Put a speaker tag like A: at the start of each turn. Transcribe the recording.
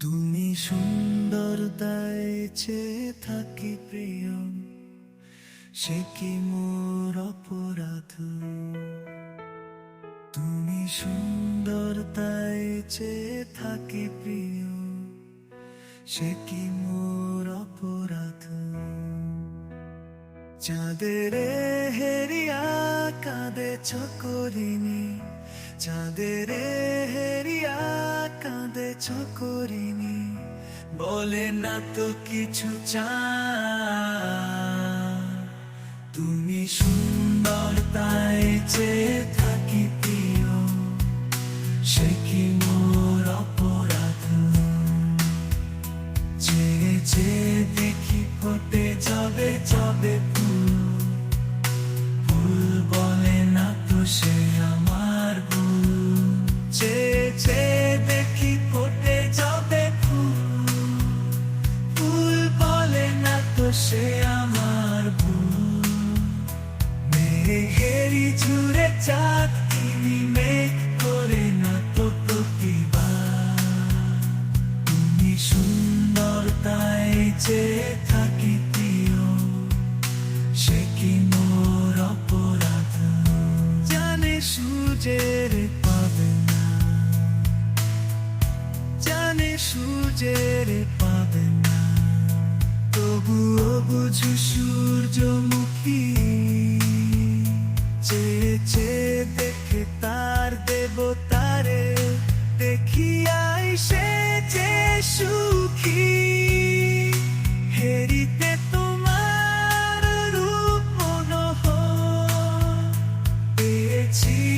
A: তুমি সুন্দর চেয়ে থাকি প্রিয়। সে কি মোর অপরাধ? তুমি সুন্দর তাই চেয়ে থাকি প্রিয়। সে কি মোর অপরাধ? চাঁদের হেরিয়া কাঁদে চকরিনি চাঁদের কাঁদে চকরিনি বলে না তো কিছু চা তুমি সুন্দর, তাই চেয়ে থাকি সে কি মোর অপরাধ? চেয়ে চেয়ে দেখি ফোটে, যাবে যাবে সে আমার ভুল মেঘেরি ঝুড়ে চাঁদ তিনি মেঘ করে না তো তুমি সুন্দর তাই চেয়ে থাকি সে কি মোর অপরাধ? জানে সূর্যের পাবে না। জানে সূর্যের পাবে তবুও বুঝু সূর্যমুখী। চেয়ে চেয়ে দেখে তার দেবতারে দেখিয়াই সে যে সুখী। হেরিতে তোমার রূপ মনোহ পেয়েছি